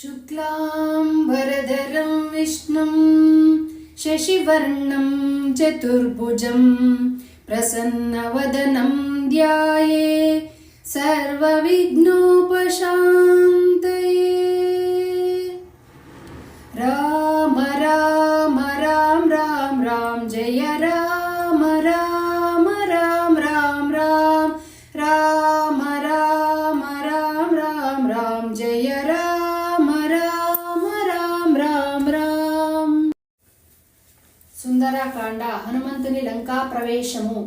शुक्लाम्बरधरं विष्णुं शशिवर्णं चतुर्भुजं प्रसन्नवदनं ध्याये सर्वविघ्नोपशान्तये సుందరకాండ హనుమంతుని లంకా ప్రవేశము.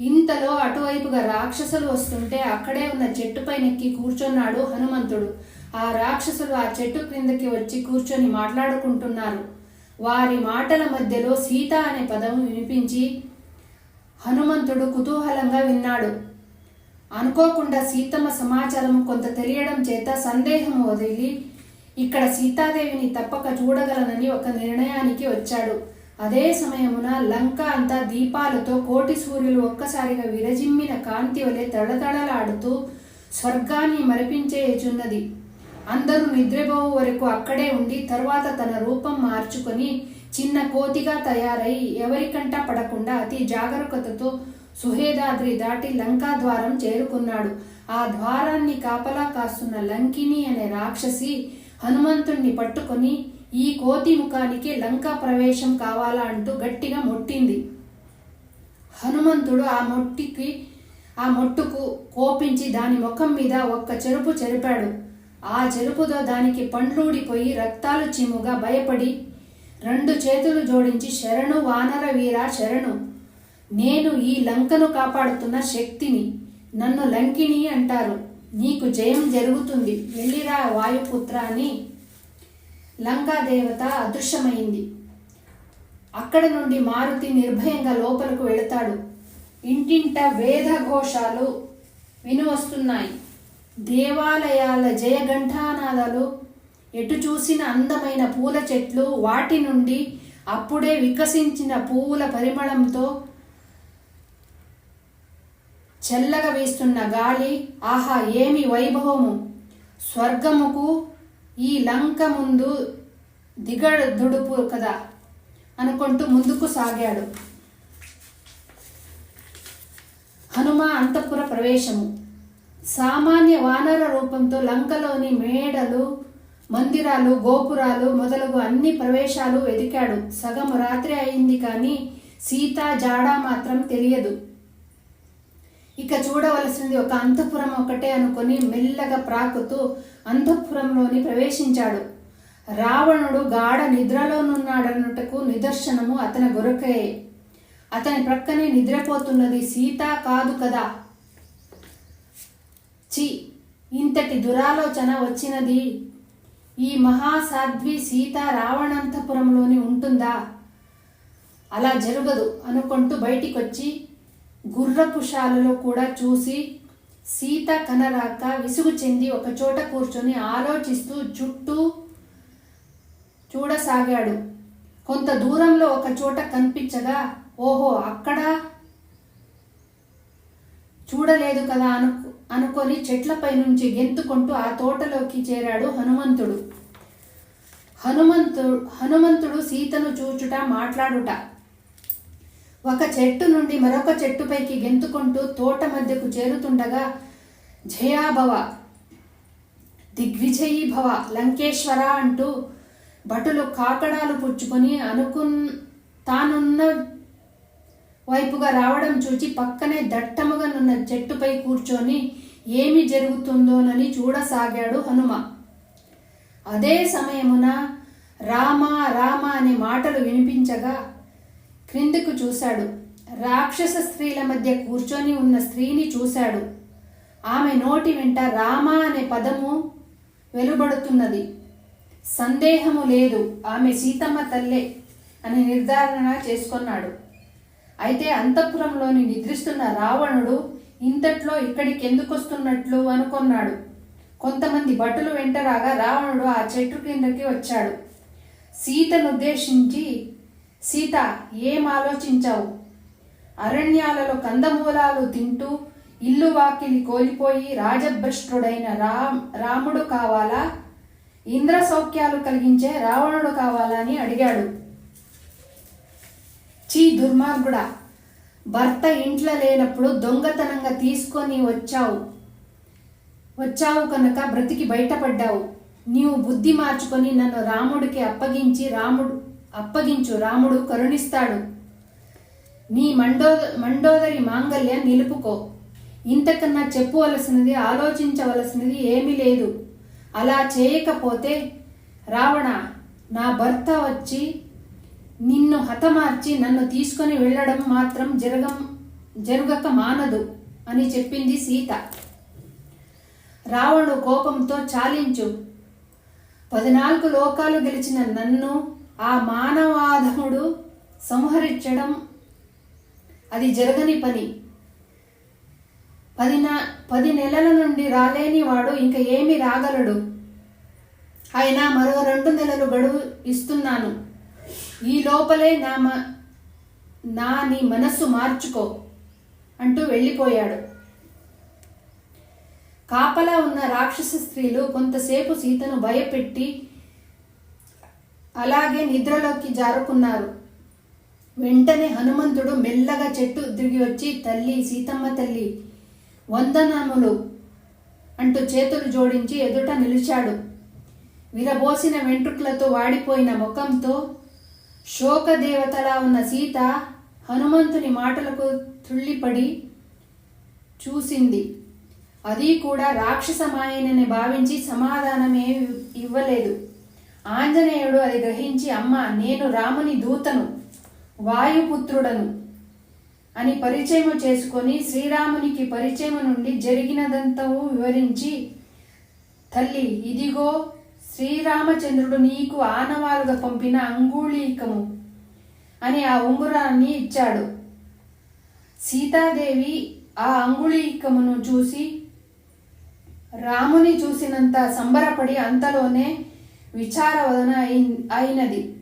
ఇంతలో అటువైపుగా రాక్షసులు వస్తుంటే అక్కడే ఉన్న చెట్టుపైనెక్కి కూర్చున్నాడు హనుమంతుడు. ఆ రాక్షసులు ఆ చెట్టు క్రిందకి వచ్చి కూర్చొని మాట్లాడుకుంటున్నారు. వారి మాటల మధ్యలో సీత అనే పదం వినిపించి హనుమంతుడు కుతూహలంగా విన్నాడు. అనుకోకుండా సీతమ్మ సమాచారం కొంత తెలియడం చేత సందేహం వదిలి ఇక్కడ సీతాదేవిని తప్పక చూడగలనని ఒక నిర్ణయానికి వచ్చాడు. అదే సమయమున లంక అంతా దీపాలతో కోటి సూర్యులు ఒక్కసారిగా విరజిమ్మిన కాంతి వలె తడతడలాడుతూ స్వర్గాన్ని మరిపించేయుచున్నది. అందరూ నిద్రపోవు వరకు అక్కడే ఉండి తర్వాత తన రూపం మార్చుకొని చిన్న కోతిగా తయారై ఎవరికంట పడకుండా అతి జాగరూకతతో సుహేదాద్రి దాటి లంకా ద్వారం చేరుకున్నాడు. ఆ ద్వారాన్ని కాపలా కాస్తున్న లంకిని అనే రాక్షసి హనుమంతుణ్ణి పట్టుకొని ఈ కోతి ముఖానికి లంకా ప్రవేశం కావాలా అంటూ గట్టిగా మొట్టింది. హనుమంతుడు ఆ మొట్టికి ఆ మొట్టుకు కోపించి దాని ముఖం మీద ఒక్క చెరుపు చెరిపాడు. ఆ చెరుపుతో దానికి పండ్లూడిపోయి రక్తాలు చిముగా భయపడి రెండు చేతులు జోడించి శరణు వానర వీర శరణు నేను ఈ లంకను కాపాడుతున్న శక్తిని నన్ను లంకిని అంటారు. నీకు జయం జరుగుతుంది. వెళ్ళిరా వాయుపుత్ర అని లంకాదేవత అదృశ్యమైంది. అక్కడ నుండి మారుతి నిర్భయంగా లోపలకు వెళతాడు. ఇంటింట వేదఘోషాలు వినివస్తున్నాయి. వినువస్తున్నాయి దేవాలయాల జయఘంటానాదాలు ఎటు చూసిన అందమైన పూల చెట్లు వాటి నుండి అప్పుడే వికసించిన పువ్వుల పరిమళంతో చల్లగా వీస్తున్న గాలి ఆహా ఏమి వైభవము. స్వర్గముకు ఈ లంక ముందు దిగదుడుపు కదా అనుకుంటూ ముందుకు సాగాడు. హనుమ అంతఃపుర ప్రవేశము. సామాన్య వానర రూపంతో లంకలోని మేడలు మందిరాలు గోపురాలు మొదలగు అన్ని ప్రవేశాలు వెదికాడు సగం రాత్రి అయింది కానీ సీత జాడ మాత్రం తెలియదు. ఇక చూడవలసింది ఒక అంతఃపురం ఒకటే అనుకొని మెల్లగా ప్రాకుతూ అంతఃపురంలోని ప్రవేశించాడు. రావణుడు గాఢ నిద్రలోనున్నాడన్నట్టుకు నిదర్శనము అతని గొరకయే అతని ప్రక్కనే నిద్రపోతున్నది సీత కాదు కదా? చి ఇంతటి దురాలోచన వచ్చినది. ఈ మహాసాధ్వి సీత రావణంతపురంలోని ఉంటుందా? అలా జరగదు అనుకుంటూ బయటికొచ్చి గుర్రపుషాలలో కూడా చూసి సీత కనరాక విసుగు చెంది ఒక చోట కూర్చొని ఆలోచిస్తూ చుట్టూ చూడసాగాడు. కొంత దూరంలో ఒక చోట కనిపించగా ఓహో అక్కడ చూడలేదు కదా అను అనుకొని చెట్లపై నుంచి గెంతుకుంటూ ఆ తోటలోకి చేరాడు హనుమంతుడు. హనుమంతుడు హనుమంతుడు సీతను చూచుట మాట్లాడుట. ఒక చెట్టు నుండి మరొక చెట్టుపైకి గెంతుకుంటూ తోట మధ్యకు చేరుతుండగా జయాభవ దిగ్విజయీ భవ లంకేశ్వర అంటూ భటులు కాకడాలు పుచ్చుకొని అనుకున్ తానున్న వైపుగా రావడం చూచి పక్కనే దట్టముగా నున్న చెట్టుపై కూర్చొని ఏమి జరుగుతుందోనని చూడసాగాడు హనుమ. అదే సమయమున రామ రామ అనే మాటలు వినిపించగా క్రిందకు చూశాడు. రాక్షస స్త్రీల మధ్య కూర్చొని ఉన్న స్త్రీని చూశాడు. ఆమె నోటి వెంట రామ అనే పదము వెలుబడుతున్నది సందేహము లేదు. ఆమె సీతమ్మ తల్లే అని నిర్ధారణ చేసుకున్నాడు. అయితే అంతఃపురంలోని నిద్రిస్తున్న రావణుడు ఇంతట్లో ఇక్కడికి ఎందుకు వస్తున్నట్లు అనుకున్నాడు. కొంతమంది భటులు వెంటరాగా రావణుడు ఆ చెట్టు కిందకి వచ్చాడు. సీతనుద్దేశించి సీత ఏం ఆలోచించావు? అరణ్యాలలో కందమూలాలు తింటూ ఇల్లు వాకిలి కోల్పోయి రాజభ్రష్టుడైన రామ్ రాముడు కావాలా? ఇంద్ర సౌఖ్యాలు కలిగించే రావణుడు కావాలా అని అడిగాడు. చీ దుర్మార్గుడా భర్త ఇంట్లో లేనప్పుడు దొంగతనంగా తీసుకొని వచ్చావు. వచ్చావు కనుక బ్రతికి బయటపడ్డావు. నీవు బుద్ధి మార్చుకొని నన్ను రాముడికి అప్పగించి రాముడు అప్పగించు రాముడు కరుణిస్తాడు. నీ మండో మండోదరి మాంగల్యం నిలుపుకో. ఇంతకన్నా చెప్పవలసినది ఆలోచించవలసినది ఏమీ లేదు. అలా చేయకపోతే రావణ నా భర్త వచ్చి నిన్ను హతమార్చి నన్ను తీసుకొని వెళ్ళడం మాత్రం జరగం జరగక మానదు అని చెప్పింది సీత. రావణుడు కోపంతో చాలించు. పద్నాలుగు లోకాలు గెలిచిన నన్ను ఆ మానవాధముడు సంహరించడం అది జరగని పని. పది నా పది నెలల నుండి రాలేని వాడు ఇంకా ఏమి రాగలడు. అయినా మరో రెండు నెలలు గడువు ఇస్తున్నాను. ఈ లోపలే నా మ నా నీ మనస్సు మార్చుకో అంటూ వెళ్ళిపోయాడు. కాపలా ఉన్న రాక్షస స్త్రీలు కొంతసేపు సీతను భయపెట్టి అలాగే నిద్రలోకి జారుకున్నారు. వెంటనే హనుమంతుడు మెల్లగా చెట్టు తిరిగి వచ్చి తల్లి సీతమ్మ తల్లి వందనములు అంటూ చేతులు జోడించి ఎదుట నిలిచాడు. విరబోసిన వెంట్రుకలతో వాడిపోయిన ముఖంతో శోకదేవతలా ఉన్న సీత హనుమంతుని మాటలకు తుళ్ళిపడి చూసింది. అది కూడా రాక్షసమాయనని భావించి సమాధానమే ఇవ్వలేదు. ఆంజనేయుడు అది గ్రహించి అమ్మ నేను రాముని దూతను వాయుపుత్రుడను అని పరిచయం చేసుకొని శ్రీరామునికి పరిచయం నుండి జరిగినదంతవు వివరించి తల్లి ఇదిగో శ్రీరామచంద్రుడు నీకు ఆనవాలుగా పంపిన అంగుళీకము అని ఆ ఉంగురాన్ని ఇచ్చాడు. సీతాదేవి ఆ అంగుళీకమును చూసి రాముని చూసినంత సంబరపడి అంతలోనే విచారవదన అయి- అయినది.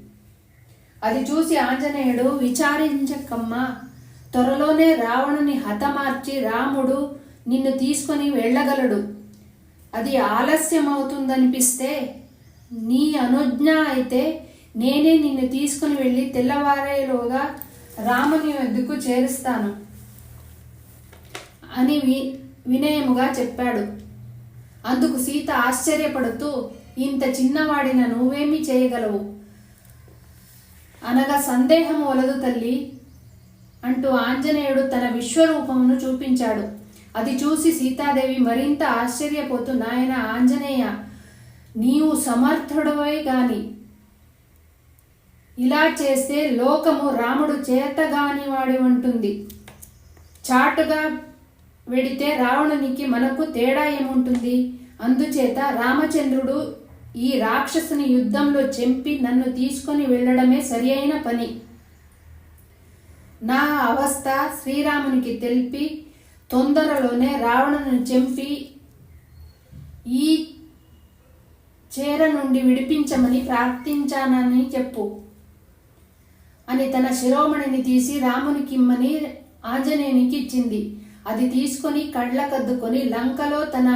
అది చూసి ఆంజనేయుడు విచారించకమ్మా త్వరలోనే రావణుని హతమార్చి రాముడు నిన్ను తీసుకొని వెళ్ళగలడు. అది ఆలస్యమవుతుందనిపిస్తే నీ అనుజ్ఞ అయితే నేనే నిన్ను తీసుకుని వెళ్ళి తెల్లవారేలోగా రాముని వద్దకు చేరుస్తాను అని వి వినయముగా చెప్పాడు. అందుకు సీత ఆశ్చర్యపడుతూ ఇంత చిన్నవాడిన నువ్వేమీ చేయగలవు. అనగా సందేహం వలదు తల్లి అంటూ ఆంజనేయుడు తన విశ్వరూపమును చూపించాడు. అది చూసి సీతాదేవి మరింత ఆశ్చర్యపోతూ నాయన ఆంజనేయ నీవు సమర్థుడవే గాని ఇలా చేస్తే లోకము రాముడు చేతగాని వాడి ఉంటుంది. చాటుగా వెడితే రావణునికి మనకు తేడా ఏముంటుంది? అందుచేత రామచంద్రుడు ఈ రాక్షసుని యుద్ధంలో చెంపి నన్ను తీసుకొని వెళ్ళడమే సరి అయిన పని. నా అవస్థ శ్రీరామునికి తెలిపి తొందరలోనే రావణుని చంపి ఈ చేర నుండి విడిపించమని ప్రార్థించానని చెప్పు అని తన శిరోమణిని తీసి రామునికిమ్మని ఆంజనేయునికి ఇచ్చింది అది తీసుకొని కళ్ళకద్దుకొని లంకలో తన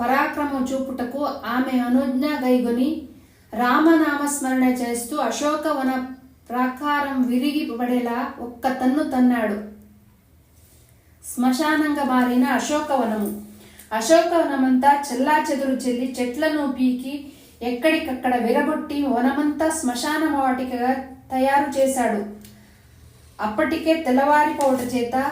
పరాక్రమం చూపుటకు ఆమె అనుజ్ఞ గైగొని రామనామస్మరణ చేస్తూ అశోకవన ప్రాకారం విరిగి పడేలా ఒక్క తన్ను తన్నాడు. శ్మశానంగా మారిన అశోకవనము. అశోకవనమంతా చెల్లా చెదురు చెల్లి చెట్లను పీకి ఎక్కడికక్కడ విరగొట్టి వనమంతా శ్మశాన వాటికగా తయారు చేశాడు. అప్పటికే తెల్లవారిపోవట చేత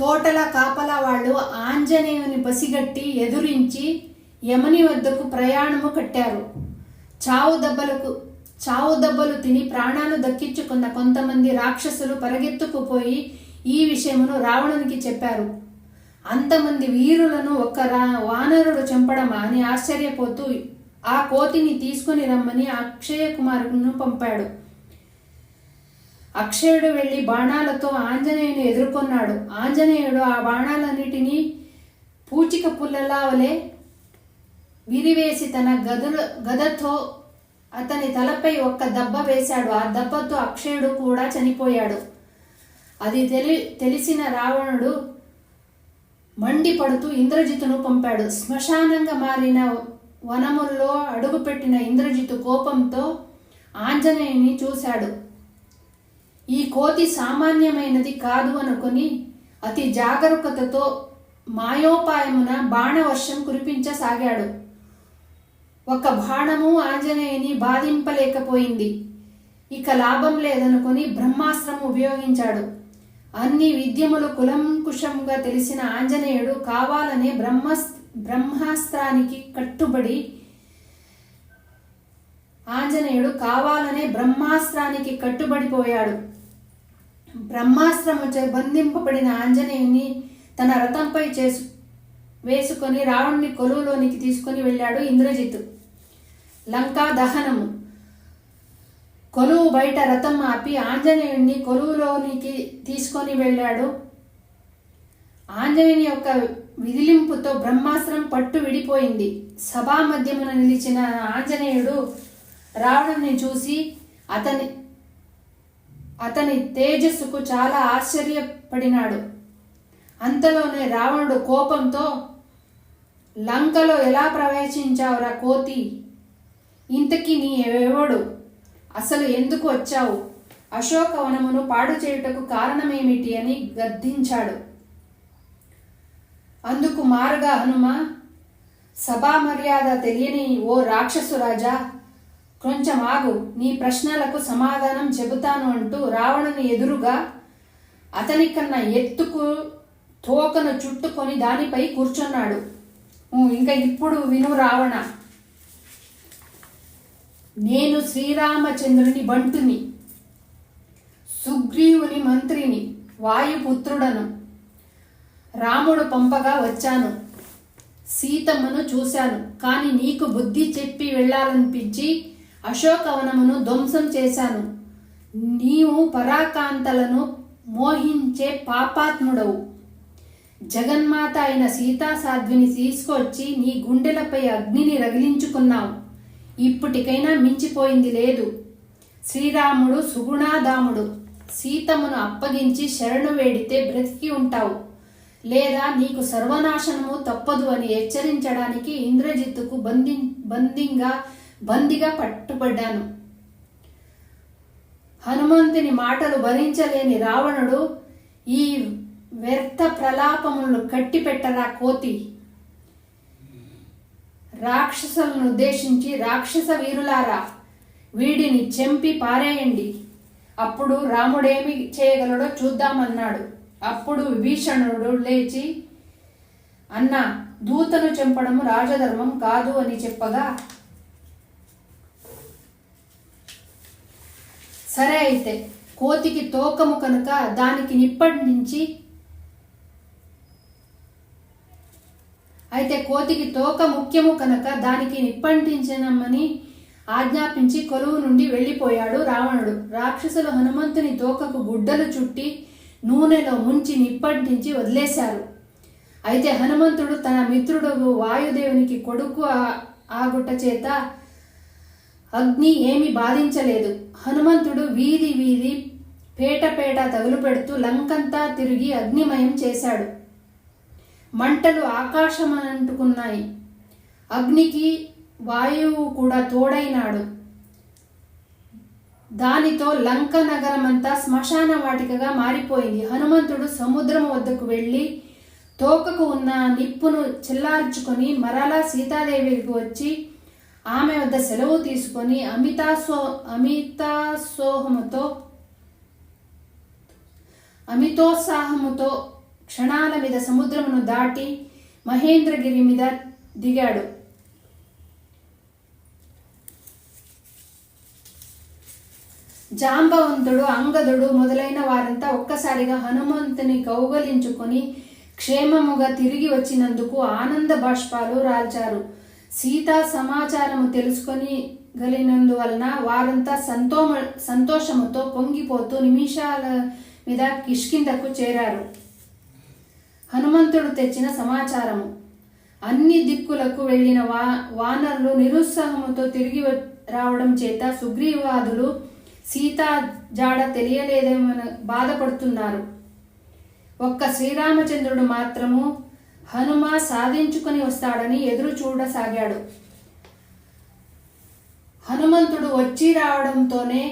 తోటల కాపలా వాళ్ళు ఆంజనేయుని పసిగట్టి ఎదురించి యమని వద్దకు ప్రయాణము కట్టారు. చావు దెబ్బలకు చావు దెబ్బలు తిని ప్రాణాలు దక్కించుకున్న కొంతమంది రాక్షసులు పరిగెత్తుకుపోయి ఈ విషయమును రావణునికి చెప్పారు. అంతమంది వీరులను ఒక్క రా వానరుడు చంపడమా అని ఆశ్చర్యపోతూ ఆ కోతిని తీసుకుని రమ్మని అక్షయ కుమారును పంపాడు. అక్షయుడు వెళ్ళి బాణాలతో ఆంజనేయుని ఎదుర్కొన్నాడు. ఆంజనేయుడు ఆ బాణాలన్నిటినీ పూచిక పుల్లలా వలె విరివేసి తన గదుల గదతో అతని తలపై ఒక్క దెబ్బ వేశాడు. ఆ దెబ్బతో అక్షయుడు కూడా చనిపోయాడు. అది తెలి తెలిసిన రావణుడు మండిపడుతూ ఇంద్రజితును పంపాడు. శ్మశానంగా మారిన వనముల్లో అడుగుపెట్టిన ఇంద్రజితు కోపంతో ఆంజనేయుని చూశాడు. ఈ కోతి సామాన్యమైనది కాదు అనుకొని అతి జాగరూకతతో మాయోపాయమున బాణవర్షం కురిపించసాగాడు. ఒక బాణము ఆంజనేయుని బాధింపలేకపోయింది. ఇక లాభం లేదనుకొని బ్రహ్మాస్త్రం ఉపయోగించాడు. అన్ని విద్యములు కులంకుశంగా తెలిసిన ఆంజనేయుడు కావాలనే బ్రహ్మ బ్రహ్మాస్త్రానికి కట్టుబడి ఆంజనేయుడు కావాలనే బ్రహ్మాస్త్రానికి కట్టుబడిపోయాడు. బ్రహ్మాస్త్రము చే బంధింపబడిన ఆంజనేయుని తన రథంపై చేసు వేసుకొని రావణ్ణి కొలువులోనికి తీసుకొని వెళ్ళాడు ఇంద్రజిత్ లంకా దహనము. కొలువు బయట రథం ఆపి ఆంజనేయుడిని కొలువులోనికి తీసుకొని వెళ్ళాడు. ఆంజనేయుని యొక్క విదిలింపుతో బ్రహ్మాస్త్రం పట్టు విడిపోయింది. సభా మధ్యమున నిలిచిన ఆంజనేయుడు రావణుని చూసి అతని అతని తేజస్సుకు చాలా ఆశ్చర్యపడినాడు. అంతలోనే రావణుడు కోపంతో లంకలో ఎలా ప్రవేశించావురా కోతి? ఇంతకీ నీ ఎవడు? అసలు ఎందుకు వచ్చావు? అశోకవనమును పాడు చేయుటకు కారణమేమిటి? అని గద్దించాడు. అందుకు మారగా హనుమ సభా మర్యాద తెలియని ఓ రాక్షసు రాజా కొంచెం ఆగు నీ ప్రశ్నలకు సమాధానం చెబుతాను అంటూ రావణుని ఎదురుగా అతని కన్నా ఎత్తుకు తోకను చుట్టుకొని దానిపై కూర్చున్నాడు. ఇంకా ఇప్పుడు విను రావణ. నేను శ్రీరామచంద్రుని బంటుని సుగ్రీవుని మంత్రిని వాయుపుత్రుడను రాముడు పంపగా వచ్చాను. సీతమ్మను చూశాను. కానీ నీకు బుద్ధి చెప్పి వెళ్ళాలనిపించి అశోకవనమును ధ్వంసం చేశాను. నీవు పరాకాంతలను మోహించే పాపాత్ముడవు. జగన్మాత అయిన సీతా సాధ్విని తీసుకొచ్చి నీ గుండెలపై అగ్నిని రగిలించుకున్నావు. ఇప్పటికైనా మించిపోయింది లేదు. శ్రీరాముడు సుగుణాదాముడు సీతమును అప్పగించి శరణు వేడితే బ్రతికి ఉంటావు. లేదా నీకు సర్వనాశనము తప్పదు అని హెచ్చరించడానికి ఇంద్రజిత్తుకు బంధి బందింగా బందిగా పట్టుబడ్డాను. హనుమంతుని మాటలు భరించలేని రావణుడు ఈ వ్యర్థ ప్రలాపములను కట్టిపెట్టరా కోతి? రాక్షసులను ఉద్దేశించి రాక్షస వీరులారా వీడిని చెంపి పారేయండి. అప్పుడు రాముడేమి చేయగలడో చూద్దామన్నాడు. అప్పుడు విభీషణుడు లేచి అన్న దూతను చంపడం రాజధర్మం కాదు అని చెప్పగా సరే అయితే కోతికి తోకము కనుక దానికి నిప్పటించి అయితే కోతికి తోక ముఖ్యము కనుక దానికి నిప్పంటించనమ్మని ఆజ్ఞాపించి కొలువు నుండి వెళ్ళిపోయాడు రావణుడు. రాక్షసులు హనుమంతుని తోకకు గుడ్డలు చుట్టి నూనెలో ముంచి నిప్పంటించి వదిలేశారు. అయితే హనుమంతుడు తన మిత్రుడు వాయుదేవునికి కొడుకు ఆ- ఆగుట చేత అగ్ని ఏమి బాధించలేదు. హనుమంతుడు వీధి వీధి పేట పేట తగులు పెడుతూ లంకంతా తిరిగి అగ్నిమయం చేశాడు. మంటలు ఆకాశమనంటుకున్నాయి. అగ్నికి వాయువు కూడా తోడైనాడు. దానితో లంక నగరమంతా శ్మశాన వాటికగా మారిపోయింది. హనుమంతుడు సముద్రం వద్దకు వెళ్ళి తోకకు ఉన్న నిప్పును చిల్లార్చుకొని మరలా సీతాదేవికి వచ్చి ఆమె వద్ద సెలవు తీసుకొని అమితాసో అమితాసోహముతో అమితోత్సాహముతో క్షణాల మీద సముద్రమును దాటి మహేంద్రగిరి మీద దిగాడు. జాంబవంతుడు అంగదుడు మొదలైన వారంతా ఒక్కసారిగా హనుమంతుని కౌగలించుకొని క్షేమముగా తిరిగి వచ్చినందుకు ఆనంద బాష్పాలు రాల్చారు. సీత సమాచారము తెలుసుకొని గలినందువలన వారంతా సంతోమ సంతోషముతో పొంగిపోతూ నిమిషాల మీద కిష్కిందకు చేరారు. హనుమంతుడు తెచ్చిన సమాచారము. అన్ని దిక్కులకు వెళ్ళిన వా వానరులు నిరుత్సాహముతో తిరిగి రావడం చేత సుగ్రీవాదులు సీతా జాడ తెలియలేదేమని బాధపడుతున్నారు. ఒక్క శ్రీరామచంద్రుడు మాత్రము హనుమ సాధించుకొని వస్తాడని ఎదురు చూడసాగాడు. హనుమంతుడు వచ్చి రావడంతోనే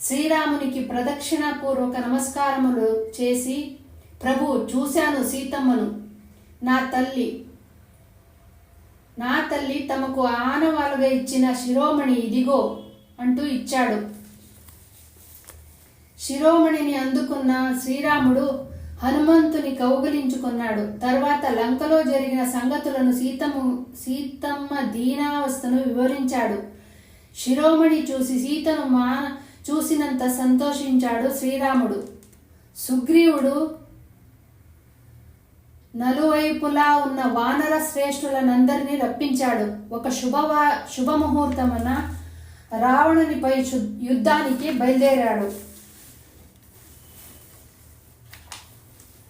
శ్రీరామునికి ప్రదక్షిణాపూర్వక నమస్కారములు చేసి ప్రభు చూశాను సీతమ్మను. నా తల్లి నా తల్లి తమకు ఆనవాలుగా ఇచ్చిన శిరోమణి ఇదిగో అంటూ ఇచ్చాడు. శిరోమణిని అందుకున్న శ్రీరాముడు హనుమంతుని కౌగిలించుకున్నాడు. తర్వాత లంకలో జరిగిన సంగతులను సీతము సీతమ్మ దీనావస్థను వివరించాడు. శిరోమణి చూసి సీతను మా చూసినంత సంతోషించాడు శ్రీరాముడు. సుగ్రీవుడు నలువైపులా ఉన్న వానర శ్రేష్ఠులనందరినీ రప్పించాడు. ఒక శుభవా శుభముహూర్తమున రావణునిపై యుద్ధానికి బయలుదేరాడు.